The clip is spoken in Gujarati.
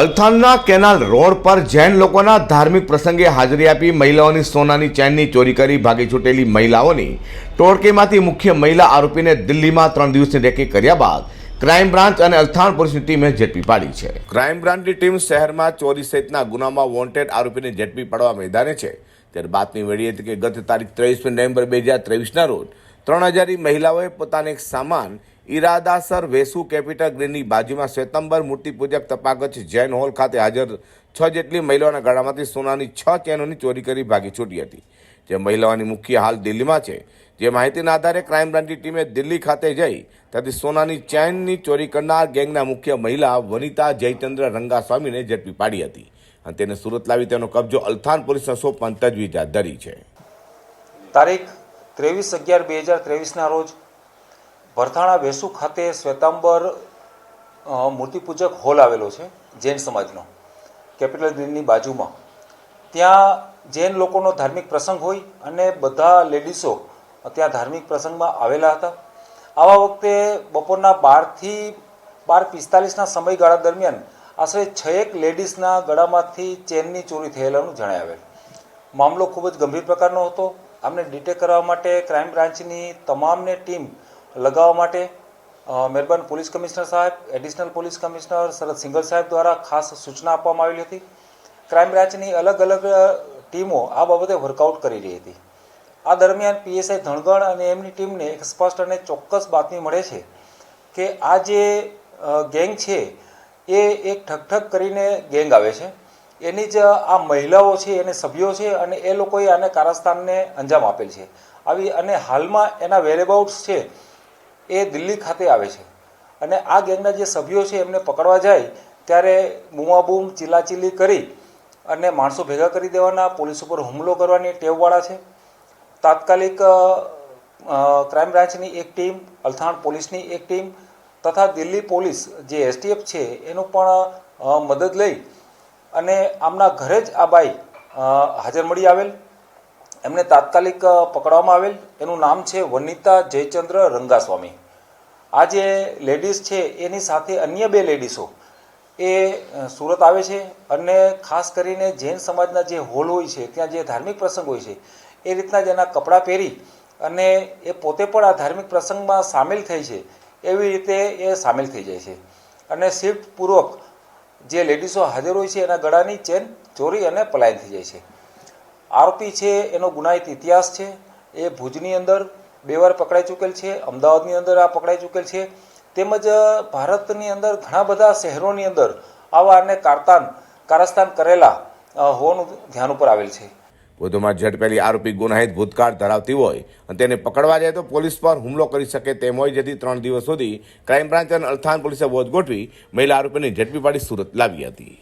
અલથાણના કેનાલ રોડ પર જૈન લોકોના ધાર્મિક પ્રસંગે હાજરી આપી મહિલાઓની સોનાની ચેનની ચોરી કરી ભાગી છૂટેલી મહિલાઓની ટોળકીમાંથી મુખ્ય મહિલા આરોપીને દિલ્હીમાં ત્રણ દિવસની રેકી કર્યા બાદ ક્રાઇમ બ્રાન્ચ અને અલથાણ પોલીસની ટીમે ઝડપી પાડી છે. ક્રાઇમ બ્રાન્ચની ટીમ શહેરમાં ચોરી સહિતના ગુનામાં વોન્ટેડ આરોપીને ઝડપી પાડવા મેદાને છે. ત્યારે બાતમી મળી હતી કે ગત તારીખ ત્રેવીસમી નવેમ્બર બે હજાર ત્રેવીસના રોજ ત્રણ હજારની મહિલાઓએ પોતાને એક સામાન ઈરાદાસર વેસુ કેપિટલ ગ્રીનની બાજુમાં શ્વેતંબર મૂર્તિ પૂજક તપાગચ જૈન હોલ ખાતે હાજર છ જેટલી મહિલાઓના ગળામાંથી સોનાની છ ચેનોની ચોરી કરી ભાગી છૂટી હતી. જે મહિલાઓની મુખ્ય હાલ દિલ્હીમાં છે. જે માહિતીના આધારે ક્રાઇમ બ્રાન્ચની ટીમે દિલ્હી ખાતે જઈ ત્યાંથી સોનાની ચેનની ચોરી કરનાર ગેંગના મુખ્ય મહિલા વનિતા જયચંદ્ર રંગાસ્વામીને ઝડપી પાડી હતી અને તેને સુરત લાવી તેનો કબજો અલથાન પોલીસને સોંપવાની તજવીજ હાથ ધરી છે. તારીખ ત્રેવીસ અગિયાર બે હજાર ત્રેવીસના રોજ ભરથાણા વેસુ ખાતે શ્વેતાંબર મૂર્તિપૂજક હોલ આવેલો છે, જૈન સમાજનો, કેપિટલ ગ્રીનની બાજુમાં. ત્યાં જૈન લોકોનો ધાર્મિક પ્રસંગ હોય અને બધા લેડીસો ત્યાં ધાર્મિક પ્રસંગમાં આવેલા હતા. આવા વખતે બપોરના બારથી બાર પિસ્તાલીસના સમયગાળા દરમિયાન આશરે છએક લેડીઝના ગળામાંથી ચેનની ચોરી થયેલાનું જણાવેલ મામલો ખૂબ જ ગંભીર પ્રકારનો હતો. આમને ડિટેક કરવા માટે ક્રાઇમ બ્રાન્ચની તમામને ટીમ લગાવવા માટે મહેરબાન પોલીસ કમિશનર સાહેબ, additional police commissioner Sharad Singhal સાહેબ દ્વારા ખાસ સૂચના આપવામાં આવેલી હતી. ક્રાઇમ બ્રાન્ચની અલગ અલગ ટીમો આ બાબતે વર્કઆઉટ કરી રહી હતી. આ દરમિયાન પીએસઆઈ ધણગણ અને એમની ટીમને એક સ્પષ્ટ અને ચોક્કસ બાતમી મળે છે કે આ જે ગેંગ છે, એ એક ઠકઠક કરીને ગેંગ આવે છે. એની જ આ મહિલાઓ છે, એને સભ્યો છે અને એ લોકોએ આને કારસ્તાનને અંજામ આપેલ છે. આવી અને હાલમાં એના વેરેબાઉટ્સ છે એ દિલ્હી ખાતે આવે છે. અને આ ગેંગના જે સભ્યો છે એમને પકડવા જાય ત્યારે બૂમાબૂમ ચીલાચીલી કરી અને માણસો ભેગા કરી દેવાના, પોલીસ ઉપર હુમલો કરવાની ટેવવાળા છે. તાત્કાલિક ક્રાઇમ બ્રાન્ચની એક ટીમ, અલથાણ પોલીસની એક ટીમ તથા દિલ્હી પોલીસ જે એસટીએફ છે એનું પણ મદદ લઈ અને આમના ઘરે જ આ બાઈ હાજર મળી આવેલ. એમને તાત્કાલિક પકડવામાં આવેલ. એનું નામ છે વનિતા જયચંદ્ર રંગાસ્વામી. આ જે લેડીઝ છે, એની સાથે અન્ય બે લેડીઝો એ સુરત આવે છે અને ખાસ કરીને જૈન સમાજના જે હોલ હોય છે, ત્યાં જે ધાર્મિક પ્રસંગ હોય છે, એ રીતના જ એના કપડાં પહેરી અને એ પોતે પણ આ ધાર્મિક પ્રસંગમાં સામેલ થઈ છે, એવી રીતે એ સામેલ થઈ જાય છે. અને શિફ્ટ પૂર્વક જે લેડીઝો હાજર હોય છે, એના ગળાની ચેન ચોરી અને પલાયન થઈ જાય છે. આરોપી છે, એનો ગુનાહિત ઇતિહાસ છે, એ ભુજની અંદર બે વાર પકડાઈ ચૂકેલ છે, અમદાવાદની અંદર આ પકડાઈ ચૂકેલ છે. તેમજ ભારતની અંદર ઘણા બધા શહેરોની અંદર આવા અને કારતાન, કારસ્તાન કરેલા હોવાનું ધ્યાન ઉપર આવેલ છે. વધુમાં ઝડપેલી આરોપી ગુનાહિત ભૂતકાળ ધરાવતી હોય અને તેને પકડવા જાય તો પોલીસ પર હુમલો કરી શકે તેમ હોય, જેથી ત્રણ દિવસ સુધી ક્રાઇમ બ્રાન્ચ અને અલથાણ પોલીસે વોચ ગોઠવી મહિલા આરોપીને ઝડપી પાડી સુરત લાવી હતી.